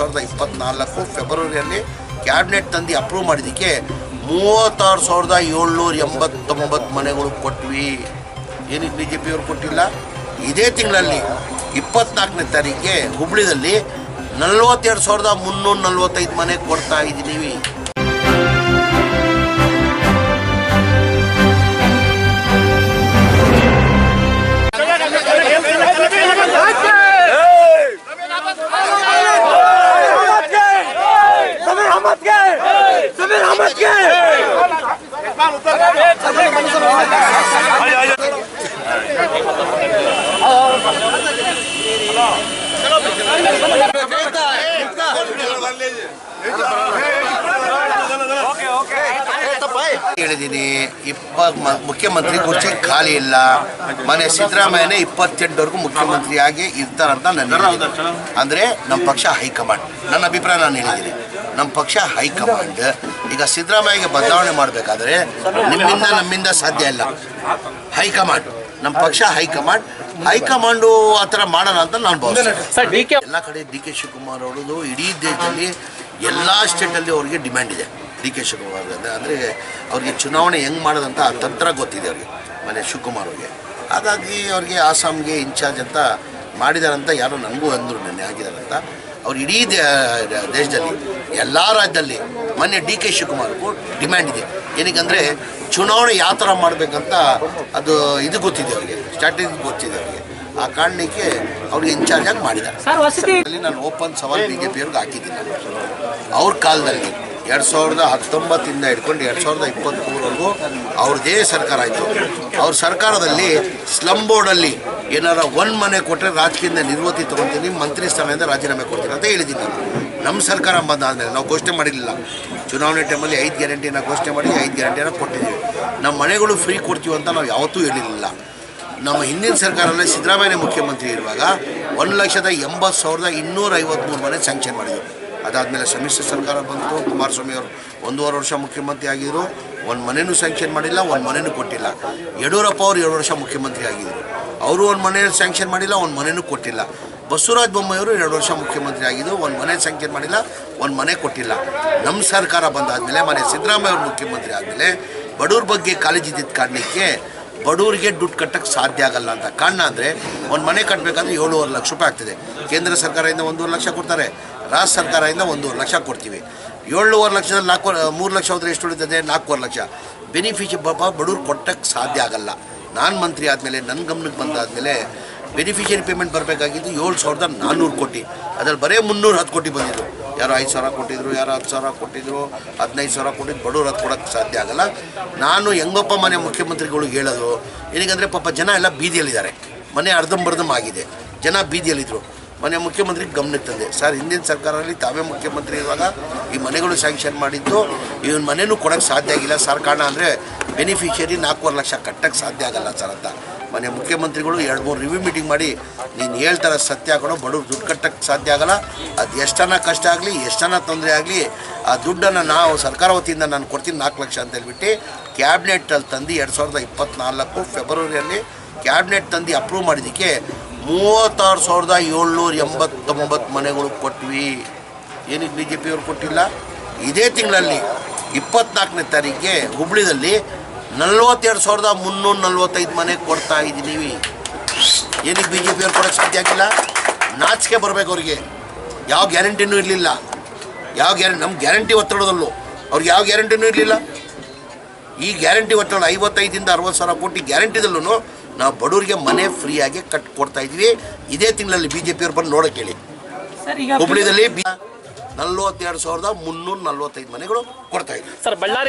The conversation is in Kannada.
ಸಾವಿರದ ಇಪ್ಪತ್ನಾಲ್ಕು ಫೆಬ್ರವರಿಯಲ್ಲಿ ಕ್ಯಾಬಿನೆಟ್ ತಂದು ಅಪ್ರೂವ್ ಮಾಡಿದ್ದಕ್ಕೆ ಮೂವತ್ತಾರು ಸಾವಿರದ ಏಳ್ನೂರ ಎಂಬತ್ತೊಂಬತ್ತು ಮನೆಗಳು ಕೊಟ್ವಿ. ಏನಕ್ಕೆ ಬಿ ಜೆ ಪಿಯವರು ಕೊಟ್ಟಿಲ್ಲ? ಇದೇ ತಿಂಗಳಲ್ಲಿ ಇಪ್ಪತ್ನಾಲ್ಕನೇ ತಾರೀಕಿಗೆ ಹುಬ್ಳಿದಲ್ಲಿ ನಲ್ವತ್ತೆರಡು ಸಾವಿರದ ಮುನ್ನೂರ ನಲ್ವತ್ತೈದು ಮನೆ ಕೊಡ್ತಾ ಇದ್ದೀವಿ. ಹೇಳಿದ್ದೀನಿ ಇಪ್ಪ ಮುಖ್ಯಮಂತ್ರಿ ಕುರ್ಚಿ ಖಾಲಿ ಇಲ್ಲ. ಮನೆ ಸಿದ್ದರಾಮಯ್ಯನೇ ಇಪ್ಪತ್ತೆಂಟವರೆಗೂ ಮುಖ್ಯಮಂತ್ರಿಯಾಗಿ ಇರ್ತಾರಂತ ನನ್ನ ಅಂದರೆ ನಮ್ಮ ಪಕ್ಷ ಹೈಕಮಾಂಡ್. ನನ್ನ ಅಭಿಪ್ರಾಯ ನಾನು ಹೇಳಿದ್ದೀನಿ. ನಮ್ಮ ಪಕ್ಷ ಹೈಕಮಾಂಡ್ ಈಗ ಸಿದ್ದರಾಮಯ್ಯಗೆ ಬದಲಾವಣೆ ಮಾಡಬೇಕಾದ್ರೆ ನಿಮ್ಮಿಂದ ನಮ್ಮಿಂದ ಸಾಧ್ಯ ಇಲ್ಲ. ಹೈಕಮಾಂಡ್. ನಮ್ಮ ಪಕ್ಷ ಹೈಕಮಾಂಡ್. ಹೈಕಮಾಂಡು ಆ ಥರ ಮಾಡೋಣ ಅಂತ ನಾನು ಭಾವಿಸ್ತೀನಿ. ಎಲ್ಲ ಕಡೆ ಡಿ ಕೆ ಶಿವಕುಮಾರ್ ಅವರದು ಇಡೀ ದೇಶದಲ್ಲಿ ಎಲ್ಲ ಸ್ಟೇಟಲ್ಲಿ ಅವ್ರಿಗೆ ಡಿಮ್ಯಾಂಡ್ ಇದೆ. ಡಿ ಕೆ ಶಿವಕುಮಾರ್ ಅಂದರೆ ಅಂದರೆ ಅವ್ರಿಗೆ ಚುನಾವಣೆ ಹೆಂಗೆ ಮಾಡೋದಂತ ಆ ತಂತ್ರ ಗೊತ್ತಿದೆ ಅವ್ರಿಗೆ ಮನೆ ಶಿವಕುಮಾರ್ ಅವ್ರಿಗೆ. ಹಾಗಾಗಿ ಅವ್ರಿಗೆ ಆಸಾಮ್ಗೆ ಇನ್ಚಾರ್ಜ್ ಅಂತ ಮಾಡಿದಾರಂತ ಯಾರೋ ನನಗೂ ಅಂದರು ನೆನ್ನೆ ಆಗಿದಾರಂತ. ಅವ್ರು ಇಡೀ ದೇಶದಲ್ಲಿ ಎಲ್ಲ ರಾಜ್ಯದಲ್ಲಿ ಮೊನ್ನೆ ಡಿ ಕೆ ಶಿವಕುಮಾರ್ಗೂ ಡಿಮ್ಯಾಂಡ್ ಇದೆ. ಏನಕ್ಕೆ ಚುನಾವಣೆ ಯಾವ ಥರ ಮಾಡಬೇಕಂತ ಅದು ಇದು ಗೊತ್ತಿದೆ ಅವರಿಗೆ ಸ್ಟ್ರಾಟಜಿ ಗೊತ್ತಿದೆ ಅವರಿಗೆ. ಆ ಕಾರಣಕ್ಕೆ ಅವ್ರಿಗೆ ಇನ್ಚಾರ್ಜ್ ಆಗಿ ಮಾಡಿದ್ದಾರೆ. ನಾನು ಓಪನ್ ಸವಾಲ್ ಬಿ ಜೆ ಪಿಯವ್ರಿಗೆ ಹಾಕಿದ್ದೀನಿ. ಅವ್ರ ಕಾಲದಲ್ಲಿ ಎರಡು ಸಾವಿರದ ಹತ್ತೊಂಬತ್ತಿಂದ ಹಿಡ್ಕೊಂಡು ಎರಡು ಸಾವಿರದ ಇಪ್ಪತ್ತ್ಮೂರವರೆಗೂ ಅವ್ರದ್ದೇ ಸರ್ಕಾರ ಆಯಿತು. ಅವ್ರ ಸರ್ಕಾರದಲ್ಲಿ ಸ್ಲಮ್ ಬೋರ್ಡಲ್ಲಿ ಏನಾರ ಒಂದು ಮನೆ ಕೊಟ್ಟರೆ ರಾಜಕೀಯದಿಂದ ನಿರ್ವತಿ ತೊಗೊತೀನಿ, ಮಂತ್ರಿ ಸ್ಥಾನದಿಂದ ರಾಜೀನಾಮೆ ಕೊಡ್ತೀನಿ ಅಂತ ಹೇಳಿದ್ದೀನಿ ನಮ್ಮ ಸರ್ಕಾರ ಬಂದಾದಮೇಲೆ ನಾವು ಘೋಷಣೆ ಮಾಡಿರಲಿಲ್ಲ. ಚುನಾವಣೆ ಟೈಮಲ್ಲಿ ಐದು ಗ್ಯಾರಂಟಿನ ಘೋಷಣೆ ಮಾಡಿ ಐದು ಗ್ಯಾರಂಟಿನ ಕೊಟ್ಟಿದ್ದೀವಿ. ನಮ್ಮ ಮನೆಗಳು ಫ್ರೀ ಕೊಡ್ತೀವಿ ಅಂತ ನಾವು ಯಾವತ್ತೂ ಹೇಳಿರಲಿಲ್ಲ. ನಮ್ಮ ಹಿಂದಿನ ಸರ್ಕಾರದಲ್ಲಿ ಸಿದ್ದರಾಮಯ್ಯ ಮುಖ್ಯಮಂತ್ರಿ ಇರುವಾಗ ಒಂದು ಲಕ್ಷದ ಎಂಬತ್ತು ಸಾವಿರದ ಇನ್ನೂರ ಐವತ್ತ್ಮೂರು ಮನೆ ಸ್ಯಾಂಕ್ಷನ್ ಮಾಡಿದರು. ಅದಾದಮೇಲೆ ಸಮ್ಮಿಶ್ರ ಸರ್ಕಾರ ಬಂತು. ಕುಮಾರಸ್ವಾಮಿ ಅವರು ಒಂದೂವರೆ ವರ್ಷ ಮುಖ್ಯಮಂತ್ರಿ ಆಗಿದ್ದರು ಒಂದು ಮನೆಯೂ ಸ್ಯಾಂಕ್ಷನ್ ಮಾಡಿಲ್ಲ, ಒಂದು ಮನೆಯೂ ಕೊಟ್ಟಿಲ್ಲ. ಯಡಿಯೂರಪ್ಪ ಅವರು ಎರಡು ವರ್ಷ ಮುಖ್ಯಮಂತ್ರಿ ಆಗಿದ್ದರು ಅವರು ಒಂದು ಮನೆ ಸ್ಯಾಂಕ್ಷನ್ ಮಾಡಿಲ್ಲ, ಒಂದು ಮನೆಯೂ ಕೊಟ್ಟಿಲ್ಲ. ಬಸವರಾಜ ಬೊಮ್ಮಾಯಿಯವರು ಎರಡು ವರ್ಷ ಮುಖ್ಯಮಂತ್ರಿ ಆಗಿದ್ದು ಒಂದು ಮನೆ ಸ್ಯಾಂಕ್ಷನ್ ಮಾಡಿಲ್ಲ, ಒಂದು ಮನೆ ಕೊಟ್ಟಿಲ್ಲ. ನಮ್ಮ ಸರ್ಕಾರ ಬಂದಾದಮೇಲೆ ಮನೆ ಸಿದ್ದರಾಮಯ್ಯ ಅವರು ಮುಖ್ಯಮಂತ್ರಿ ಆದಮೇಲೆ, ಬಡವ್ರ ಬಗ್ಗೆ ಕಾಳಜಿ ಕಾರಣಕ್ಕೆ ಬಡವರಿಗೆ ದುಡ್ಡು ಕಟ್ಟಕ್ಕೆ ಸಾಧ್ಯ ಆಗಲ್ಲ ಅಂತ. ಕಾರಣ ಅಂದರೆ ಒಂದು ಮನೆ ಕಟ್ಟಬೇಕಾದ್ರೆ ಏಳುವರೆ ಲಕ್ಷ ರೂಪಾಯಿ ಆಗ್ತದೆ. ಕೇಂದ್ರ ಸರ್ಕಾರದಿಂದ ಒಂದೂವರೆ ಲಕ್ಷ ಕೊಡ್ತಾರೆ. ರಾಜ್ಯ ಸರ್ಕಾರದಿಂದ ಒಂದೂವರೆ ಲಕ್ಷ ಕೊಡ್ತೀವಿ. ಏಳುವರೆ ಲಕ್ಷದಲ್ಲಿ ನಾಲ್ಕು, ಮೂರು ಲಕ್ಷ ಹೋದರೆ ಎಷ್ಟು ಉಳಿತದೆ? ನಾಲ್ಕೂವರೆ ಲಕ್ಷ. ಬೆನಿಫಿಷಿ ಪಾಪ ಬಡವ್ರು ಕೊಟ್ಟಕ್ಕೆ ಸಾಧ್ಯ ಆಗಲ್ಲ. ನಾನು ಮಂತ್ರಿ ಆದಮೇಲೆ ನನ್ನ ಗಮನಕ್ಕೆ ಬಂದಾದಮೇಲೆ ಬೆನಿಫಿಷಿಯರಿ ಪೇಮೆಂಟ್ ಬರಬೇಕಾಗಿದ್ದು ಏಳು ಸಾವಿರದ ನಾನ್ನೂರು ಕೋಟಿ. ಅದರಲ್ಲಿ ಬರೀ ಮುನ್ನೂರು ಹತ್ತು ಕೋಟಿ ಬಂದಿದ್ದು. ಯಾರೋ ಐದು ಸಾವಿರ ಕೊಟ್ಟಿದ್ರು, ಯಾರು ಹತ್ತು ಸಾವಿರ ಕೊಟ್ಟಿದ್ರು, ಹದಿನೈದು ಸಾವಿರ ಕೊಟ್ಟಿದ್ದು ಬಡವ್ರು ಅದು ಕೊಡೋಕ್ಕೆ ಸಾಧ್ಯ ಆಗಲ್ಲ. ನಾನು ಹೆಂಗಪ್ಪ ಮನೆ ಮುಖ್ಯಮಂತ್ರಿಗಳಿಗೆ ಹೇಳೋದು ಏನಕ್ಕೆ ಪಾಪ ಜನ ಎಲ್ಲ ಬೀದಿಯಲ್ಲಿದ್ದಾರೆ. ಮನೆ ಅರ್ಧಂಬರ್ಧಮ್ ಆಗಿದೆ. ಜನ ಬೀದಿಯಲ್ಲಿದ್ದರು ಮನೆ ಮುಖ್ಯಮಂತ್ರಿ ಗಮನಕ್ಕೆ ತಂದೆ. ಸರ್, ಹಿಂದಿನ ಸರ್ಕಾರದಲ್ಲಿ ತಾವೇ ಮುಖ್ಯಮಂತ್ರಿ ಇರುವಾಗ ಈ ಮನೆಗಳು ಸ್ಯಾಂಕ್ಷನ್ ಮಾಡಿದ್ದು ಇವನ್ ಮನೆಯೂ ಕೊಡೋಕ್ಕೆ ಸಾಧ್ಯ ಆಗಿಲ್ಲ. ಸರ್, ಕಾರಣ ಅಂದರೆ ಬೆನಿಫಿಷಿಯರಿ ನಾಲ್ಕೂವರೆ ಲಕ್ಷ ಕಟ್ಟಕ್ಕೆ ಸಾಧ್ಯ ಆಗಲ್ಲ ಸರ್ ಅಂತ. ಮನೆ ಮುಖ್ಯಮಂತ್ರಿಗಳು ಎರಡು ಮೂರು ರಿವ್ಯೂ ಮೀಟಿಂಗ್ ಮಾಡಿ, ನೀನು ಹೇಳ್ತಾರೆ ಸತ್ಯ ಹಾಕೋಣ ಬಡವ್ರು ದುಡ್ಡು ಕಟ್ಟಕ್ಕೆ ಸಾಧ್ಯ ಆಗಲ್ಲ. ಅದು ಎಷ್ಟನ ಕಷ್ಟ ಆಗಲಿ ಎಷ್ಟನ ತೊಂದರೆ ಆಗಲಿ, ಆ ದುಡ್ಡನ್ನು ನಾವು ಸರ್ಕಾರ ವತಿಯಿಂದ ನಾನು ಕೊಡ್ತೀನಿ ನಾಲ್ಕು ಲಕ್ಷ ಅಂತ ಹೇಳ್ಬಿಟ್ಟು ಕ್ಯಾಬಿನೆಟಲ್ಲಿ ತಂದು ಎರಡು ಸಾವಿರದ ಇಪ್ಪತ್ತ್ನಾಲ್ಕು ಫೆಬ್ರವರಿಯಲ್ಲಿ ಕ್ಯಾಬಿನೆಟ್ ತಂದು ಅಪ್ರೂವ್ ಮಾಡಿದ್ದಕ್ಕೆ ಮೂವತ್ತಾರು ಸಾವಿರದ ಏಳ್ನೂರ ಎಂಬತ್ತೊಂಬತ್ತು ಮನೆಗಳು ಕೊಟ್ವಿ. ಏನಕ್ಕೆ ಬಿ ಜೆ ಪಿಯವರು ಕೊಟ್ಟಿಲ್ಲ? ಇದೇ ತಿಂಗಳಲ್ಲಿ ಇಪ್ಪತ್ನಾಲ್ಕನೇ ತಾರೀಕಿಗೆ ಹುಬ್ಳಿದಲ್ಲಿ ನಲ್ವತ್ತೆರಡು ಸಾವಿರದ ಮುನ್ನೂರ ನಲ್ವತ್ತೈದು ಮನೆ ಕೊಡ್ತಾ ಇದ್ದೀವಿ. ಏನಕ್ಕೆ ಬಿ ಜೆ ಪಿಯವ್ರು ಕೊಡೋಕ್ಕೆ ಸಾಧ್ಯ ಆಗಿಲ್ಲ? ನಾಚಿಕೆ ಬರಬೇಕು ಅವ್ರಿಗೆ. ಯಾವ ಗ್ಯಾರಂಟಿನೂ ಇರಲಿಲ್ಲ. ಯಾವ ಗ್ಯಾರಂಟಿ ನಮ್ಮ ಗ್ಯಾರಂಟಿ ಒತ್ತಡದಲ್ಲೂ. ಅವ್ರಿಗೆ ಯಾವ ಗ್ಯಾರಂಟಿನೂ ಇರಲಿಲ್ಲ. ಈ ಗ್ಯಾರಂಟಿ ಒತ್ತಡ ಐವತ್ತೈದಿಂದ ಅರವತ್ತು ಸಾವಿರ ಕೋಟಿ ಗ್ಯಾರಂಟಿದಲ್ಲೂ ನಾವು ಬಡವರಿಗೆ ಮನೆ ಫ್ರೀಯಾಗಿ ಕಟ್ ಕೊಡ್ತಾ ಇದ್ದೀವಿ. ಇದೇ ತಿಂಗಳಲ್ಲಿ ಬಿ ಜೆ ಪಿಯವ್ರು ಬಂದು ನೋಡೋಕೆ ಹೇಳಿ. ಸರ್ ಈಗ ಹುಬ್ಳಿದಲ್ಲಿ ಬಿ ನಲ್ವತ್ತೆರಡು ಸಾವಿರದ ಮುನ್ನೂರ ನಲ್ವತ್ತೈದು ಮನೆಗಳು ಕೊಡ್ತಾ ಇದ್ದೀವಿ. ಸರ್ ಬಳ್ಳಾರಿ